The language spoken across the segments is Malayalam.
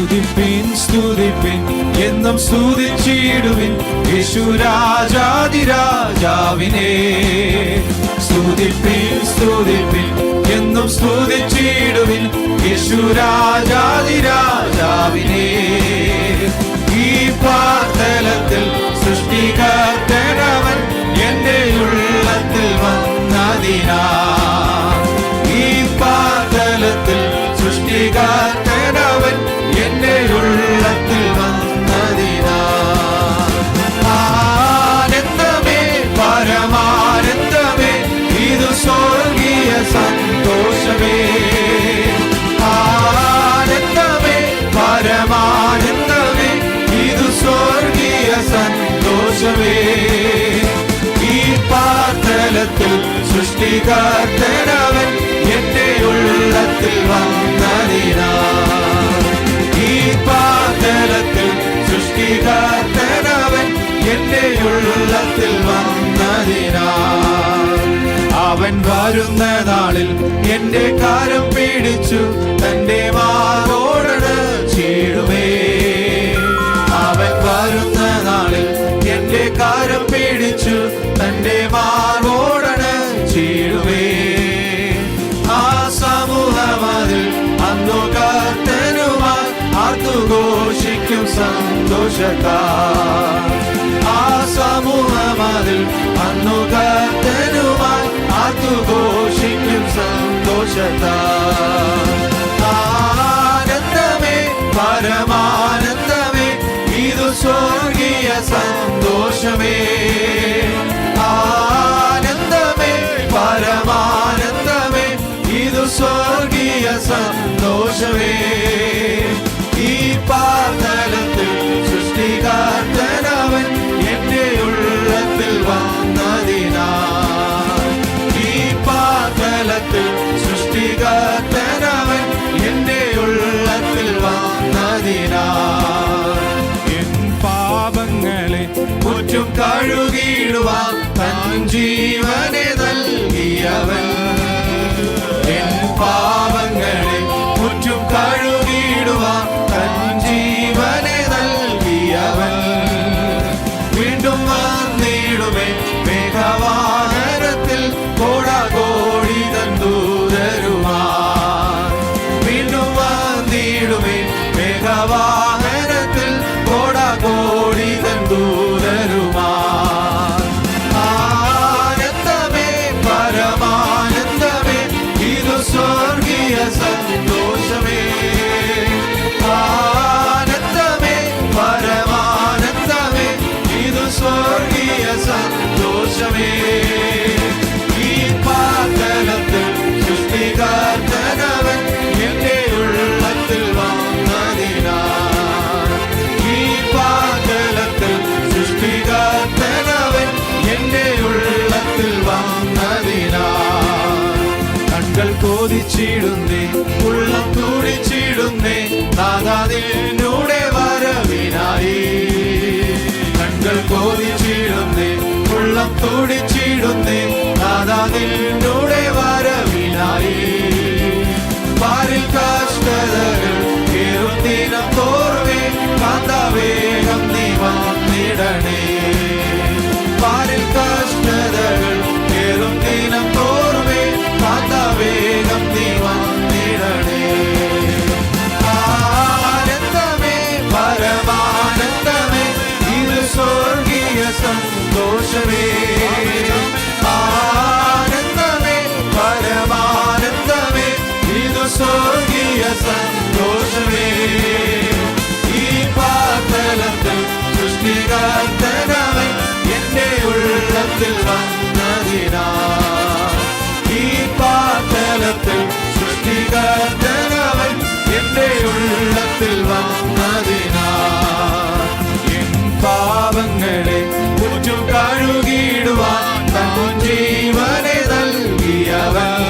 സ്തുതിപ്പിൻ സ്തുതിപ്പിൻ എന്നും സ്തുതിച്ചിടുവിൻ. യേശു രാജാതിരാജാവിനെ സ്തുതിപ്പിൻ സ്തുതിപ്പിൻ എന്നും സ്തുതിച്ചിടുവിൻ. യേശു രാജാതിരാജാവിനെ സൃഷ്ടികർത്തനവൻ എന്റെ ഉള്ളത്തിൽ വന്നതിനാ. ഈ പാതലത്തിൽ സൃഷ്ടികർത്തനവൻ എന്റെ ഉള്ളത്തിൽ വന്നതിനാ. അവൻ വരുന്ന നാളിൽ എന്റെ കാരം പിടിച്ചു തന്റെ മാറോടണ് ചീടുമേ. അവൻ വരുന്ന നാളിൽ എന്റെ കാരം പിടിച്ചു തന്റെ മാറോടണ് അന്നു കത്തനുമായി ആർത്തുഘോഷിക്കും സന്തോഷത്താ ആ സമൂഹമതിൽ അന്നു കത്തനുമായി ആർത്തുഘോഷിക്കും സന്തോഷത്താ ആനന്ദമേ പരമാനന്ദമേ ഇതു സ്വർഗീയ സന്തോഷമേ. സന്തോഷമേ. ഈ പാതലത്തിൽ സൃഷ്ടികാർത്തനവൻ എന്റെ ഉള്ളത്തിൽ വന്നതിനാ. ഈ പാതലത്തിൽ സൃഷ്ടികാർത്തനവൻ എന്റെ ഉള്ളത്തിൽ വന്നതിനാ. പാപങ്ങളെ മുറ്റും കഴുകിയിടുവാൻ തൻ സന്തോഷമേ ഈ പാതലത്തിൽ സൃഷ്ടികാർത്തനവൻ എന്റെ ഉള്ളത്തിൽ വന്നതിനാ. ഈ പാതലത്തിൽ സൃഷ്ടികാർത്തനവൻ എന്റെ ഉള്ളത്തിൽ വന്നതിനാ. കണ്ണുകൾ കോതിച്ചിടുന്നേ ഉള്ളം തുടിച്ചിടുന്നേ നാദാതിനൂടെ വരവിനായി. കണ്ണുകൾ കോതിച്ചിടുന്നേ ഉള്ളം തുടിച്ചിടുന്നേ നാദാതിനൂടെ വരവിനായി. പാരിൽ കഷ്ടതകൾ കേറുന്നീനം തോർവേ കാന്താവേഗം നീ വന്നിടണേ. പാരിൽ കഷ്ടതകൾ ഉള്ളത്തിൽ എൻ പാപങ്ങളെ ഊറ്റും കഴുകിയിടുവാൻ തൻ ജീവനെ നൽകിയവൻ.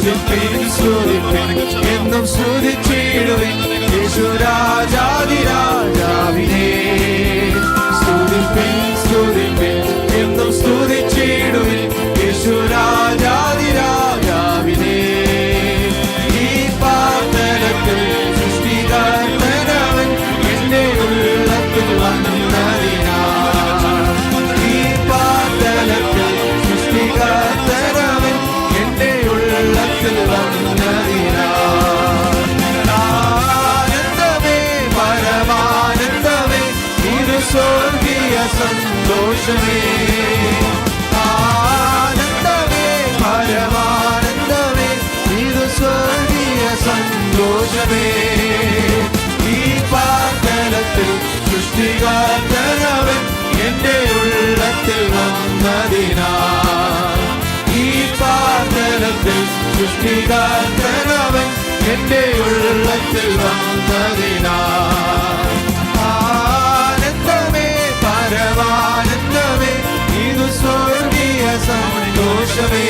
സ്തുതിപ്പിൻ സ്തുതിപ്പിൻ. എന്നും സ്തുതിച്ചിടുവിൻ. യേശുരാജാതിരാജാവിനെ സ്തുതിപ്പിൻ സന്തോഷമേ ആനന്ദമേ പരമാനന്ദമേ ഇത് സ്വർഗീയ സന്തോഷമേ. ഈ പാതലത്തിൽ സൃഷ്ടികാത്തനവൻ എന്റെ ഉള്ളത്തിൽ വന്നതിനാ. ഈ പാതലത്തിൽ സൃഷ്ടികാത്തനവൻ എന്റെ ഉള്ളത്തിൽ വന്നതിനാ. ആനന്ദമേ പരമാനന്ദമേ സന്തോഷമേ ആനന്ദമേ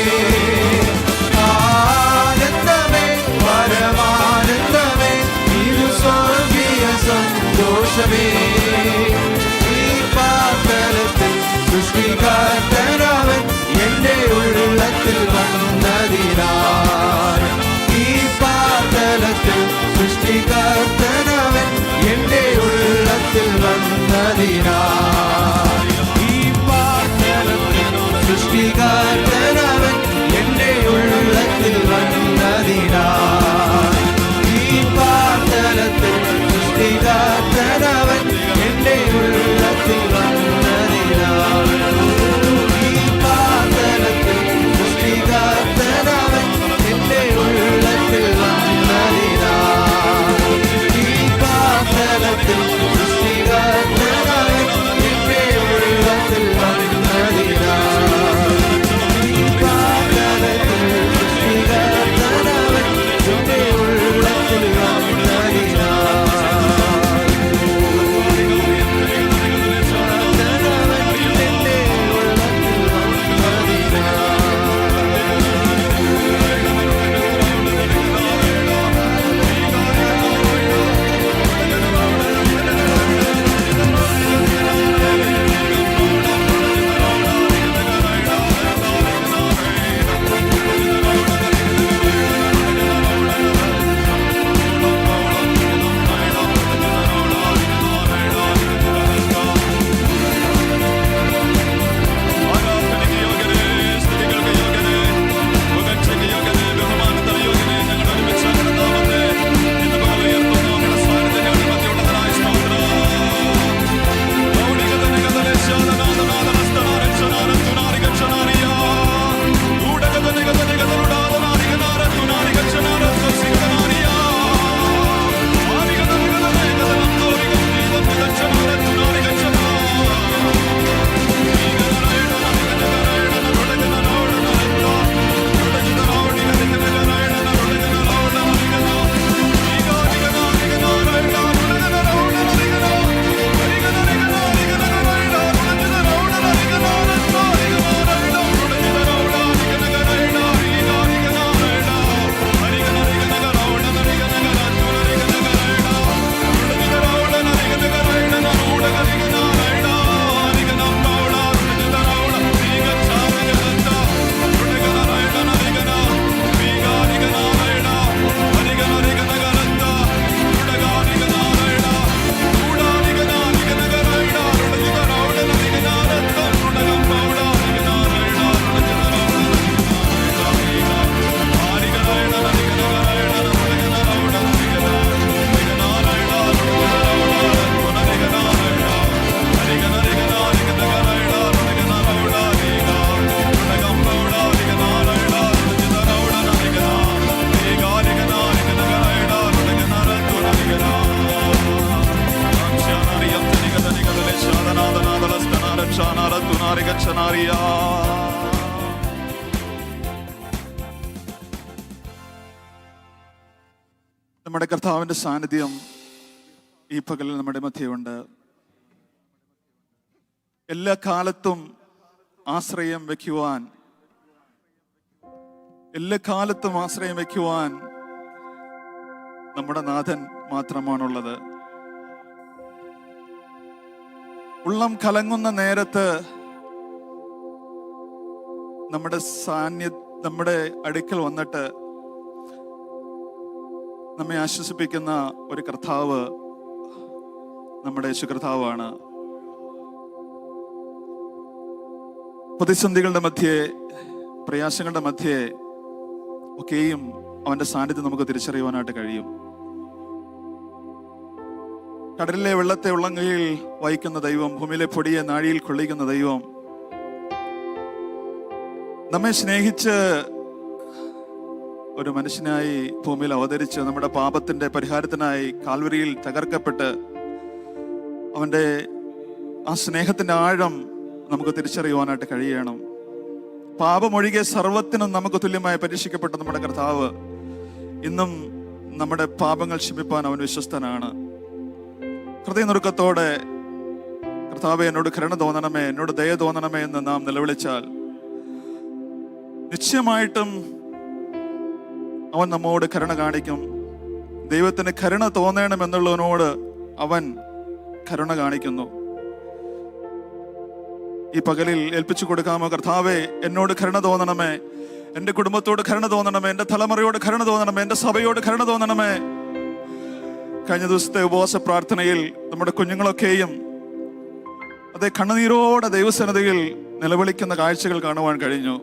നമ്മുടെ കർത്താവിന്റെ സാന്നിധ്യം ഈ പകലിൽ നമ്മുടെ മധ്യമുണ്ട് എല്ലാ കാലത്തും ആശ്രയം വയ്ക്കുവാൻ എല്ലാ കാലത്തും ആശ്രയം വയ്ക്കുവാൻ നമ്മുടെ നാഥൻ മാത്രമാണുള്ളത്. ഉള്ളം കലങ്ങുന്ന നേരത്ത് നമ്മുടെ സാന്നിധ്യം നമ്മുടെ അടുക്കൽ വന്നിട്ട് നമ്മെ ആശ്വസിപ്പിക്കുന്ന ഒരു കർത്താവ് നമ്മുടെ യേശു കർത്താവാണ് പ്രതിസന്ധികളുടെ മധ്യേ പ്രയാസങ്ങളുടെ മധ്യേ ഒക്കെയും അവന്റെ സാന്നിധ്യം നമുക്ക് തിരിച്ചറിയുവാനായിട്ട് കഴിയും. കടലിലെ വെള്ളത്തെ ഉള്ളങ്കയിൽ വഹിക്കുന്ന ദൈവം ഭൂമിയിലെ പൊടിയെ നാഴിയിൽ കൊള്ളിക്കുന്ന ദൈവം നമ്മെ സ്നേഹിച്ച് ഒരു മനുഷ്യനായി ഭൂമിയിൽ അവതരിച്ച് നമ്മുടെ പാപത്തിന്റെ പരിഹാരത്തിനായി കാൽവരിയിൽ തകർക്കപ്പെട്ട് അവന്റെ ആ സ്നേഹത്തിന്റെ ആഴം നമുക്ക് തിരിച്ചറിയുവാനായിട്ട് കഴിയണം. പാപമൊഴികെ സർവത്തിനും നമുക്ക് തുല്യമായി പരീക്ഷിക്കപ്പെട്ട നമ്മുടെ കർത്താവ് ഇന്നും നമ്മുടെ പാപങ്ങൾ ക്ഷമിപ്പാൻ അവൻ വിശ്വസ്തനാണ്. ഹൃദയനുറുക്കത്തോടെ കർത്താവെ എന്നോട് കരുണ തോന്നണമേ എന്നോട് ദയ തോന്നണമേ എന്ന് നാം നിലവിളിച്ചാൽ നിശ്ചയമായിട്ടും അവൻ നമ്മോട് കരുണ കാണിക്കും. ദൈവത്തിന് കരുണ തോന്നണമെന്നുള്ളവനോട് അവൻ കരുണ കാണിക്കുന്നു. ഈ പകലിൽ ഏൽപ്പിച്ചു കൊടുക്കാമോ കർത്താവേ? എന്നോട് കരുണ തോന്നണമേ. എന്റെ കുടുംബത്തോട് കരുണ തോന്നണമേ. എന്റെ തലമുറയോട് കരുണ തോന്നണമേ. എന്റെ സഭയോട് കരുണ തോന്നണമേ. കഴിഞ്ഞ ദിവസത്തെ ഉപവാസ പ്രാർത്ഥനയിൽ നമ്മുടെ കുഞ്ഞുങ്ങളൊക്കെയും അതെ കണ്ണുനീരോടെ ദൈവസന്നതയിൽ നിലവിളിക്കുന്ന കാഴ്ചകൾ കാണുവാൻ കഴിഞ്ഞു.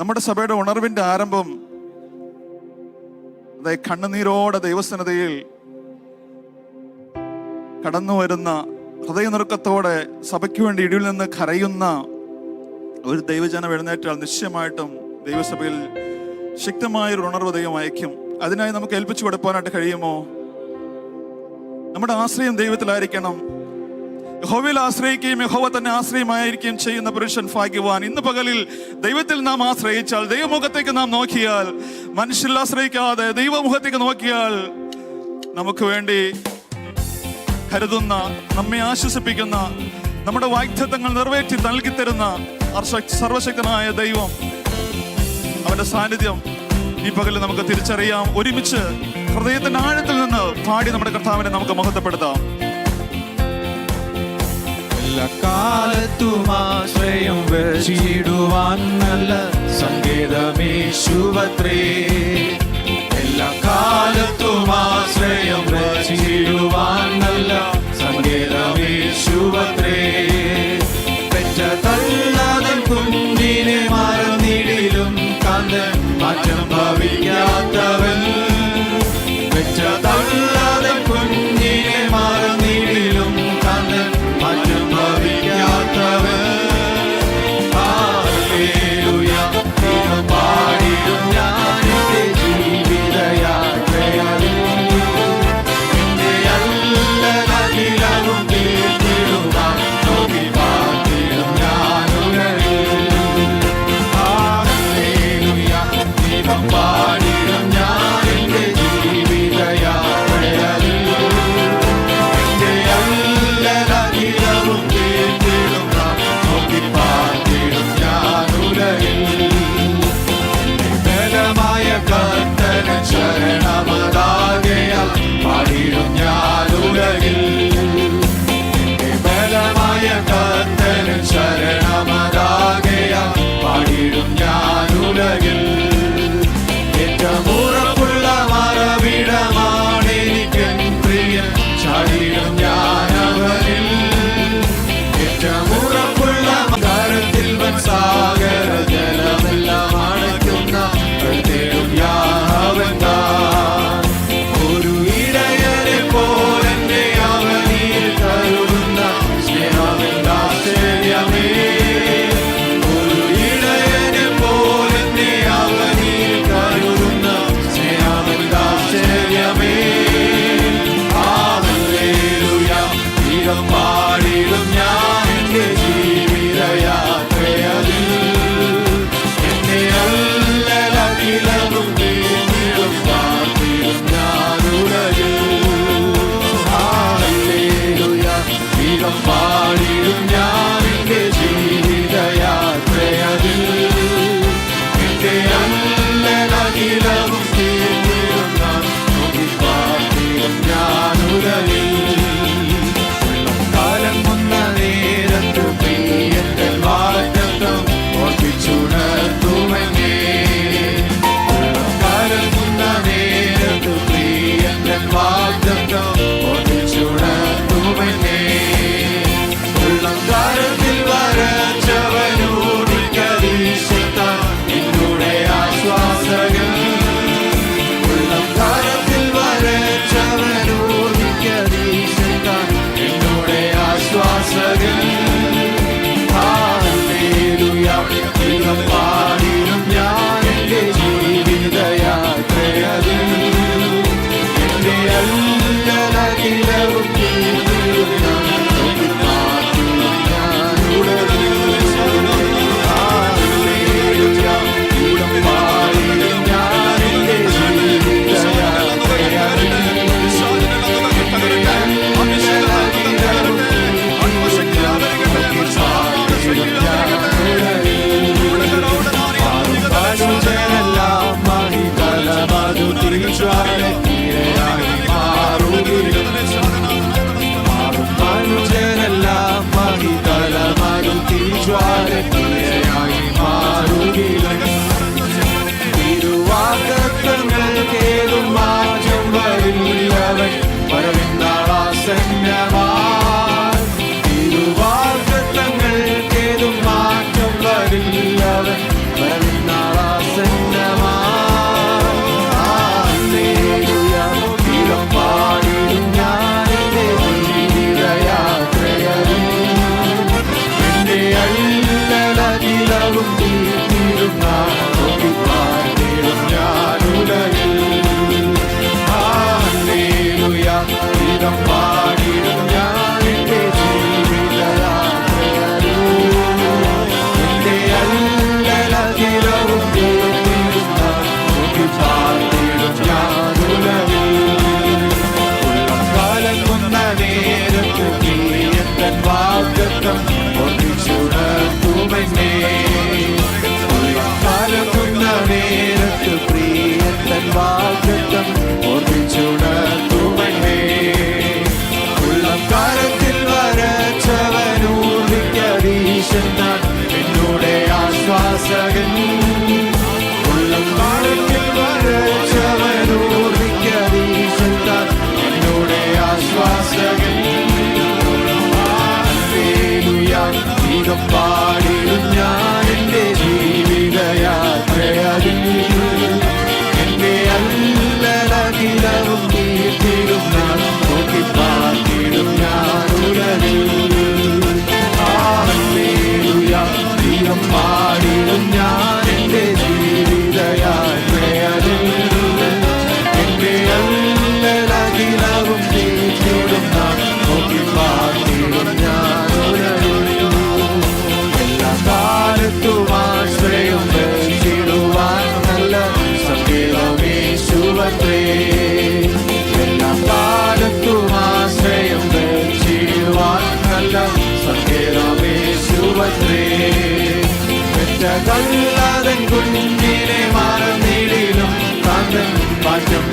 നമ്മുടെ സഭയുടെ ഉണർവിന്റെ ആരംഭം അതെ കണ്ണുനീരോടെ ദൈവസന്നതയിൽ കടന്നു വരുന്ന ഹൃദയനുറുക്കത്തോടെ സഭയ്ക്ക് വേണ്ടി ഇടിയിൽ നിന്ന് കരയുന്ന ഒരു ദൈവജനം എഴുന്നേറ്റാൽ നിശ്ചയമായിട്ടും ദൈവസഭയിൽ ശക്തമായൊരു ഉണർവ് ദൈവം അയക്കും അതിനായി നമുക്ക് ഏൽപ്പിച്ചു കൊടുക്കാനായിട്ട് കഴിയുമോ? നമ്മുടെ ആശ്രയം ദൈവത്തിലായിരിക്കണം. യഹോവയിൽ ആശ്രയിക്കുകയും യഹോവ തന്നെ ആശ്രയമായിരിക്കുകയും ചെയ്യുന്ന പുരുഷൻ ഭാഗ്യവാൻ. ഇന്ന് പകലിൽ ദൈവത്തിൽ നാം ആശ്രയിച്ചാൽ ദൈവമുഖത്തേക്ക് നാം നോക്കിയാൽ മനുഷ്യരിൽ ആശ്രയിക്കാതെ ദൈവമുഖത്തേക്ക് നോക്കിയാൽ നമുക്ക് വേണ്ടി കരുതുന്ന നമ്മെ ആശ്വസിപ്പിക്കുന്ന നമ്മുടെ വാഗ്ദത്തങ്ങൾ നിറവേറ്റി നൽകി തരുന്ന സർവശക്തനായ ദൈവം അവന്റെ സാന്നിധ്യം ഈ പകലിൽ നമുക്ക് തിരിച്ചറിയാം. ഒരുമിച്ച് ഹൃദയത്തിന്റെ ആഴത്തിൽ നിന്ന് പാടി നമ്മുടെ കർത്താവിനെ നമുക്ക് മഹത്വപ്പെടുത്താം. എല്ലാ കാലത്തും ആശ്രയം വെച്ചിടുവാൻ നല്ല സങ്കേതമേശുവത്രേ എല്ലാ കാലത്തും ആശ്രയം വെച്ചിടുവാൻ നല്ല സങ്കേതമേശുവത്രേ love, but I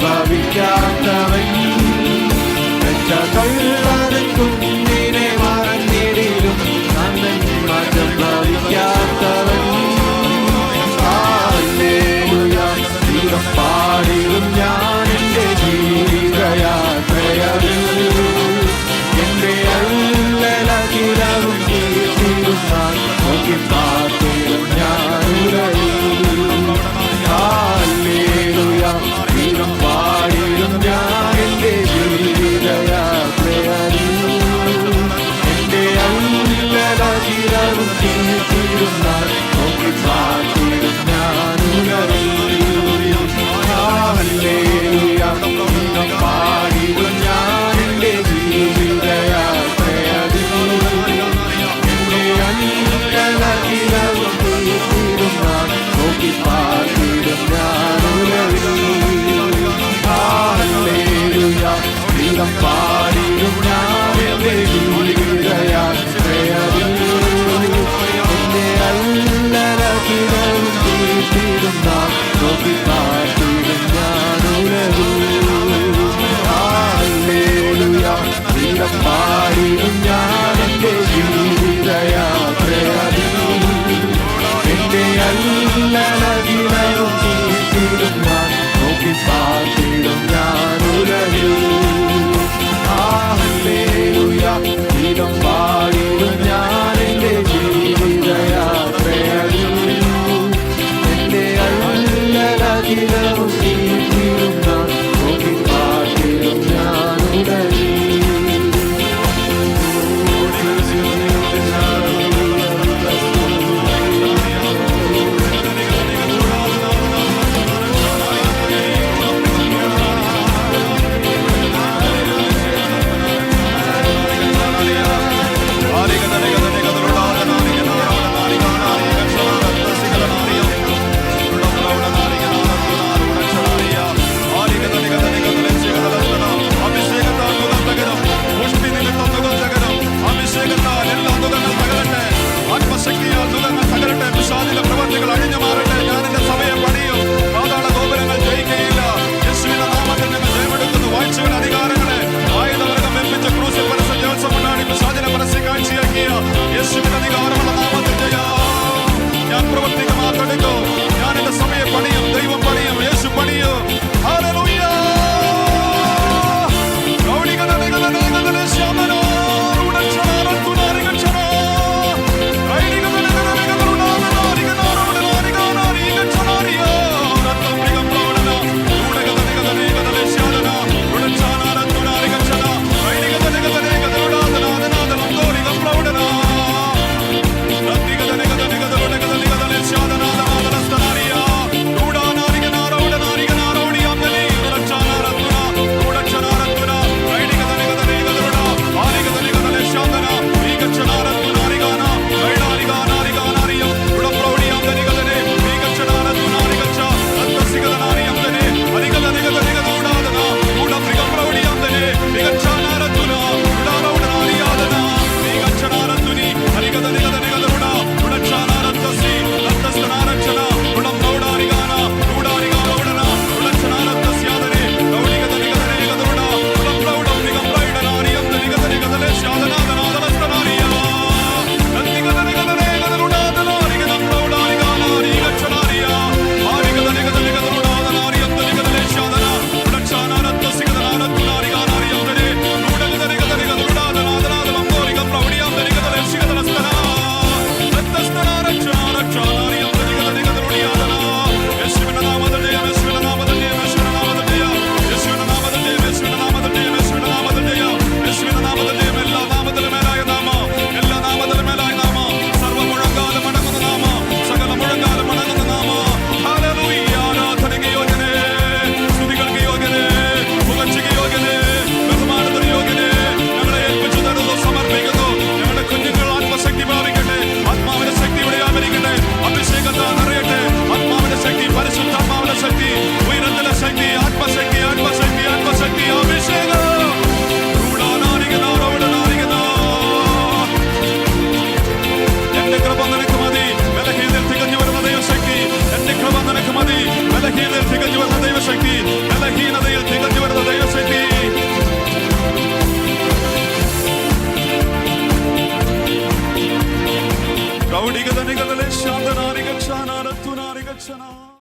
ഭാവിക്കാത്തവൻ പെറ്റ കള്ളതൻ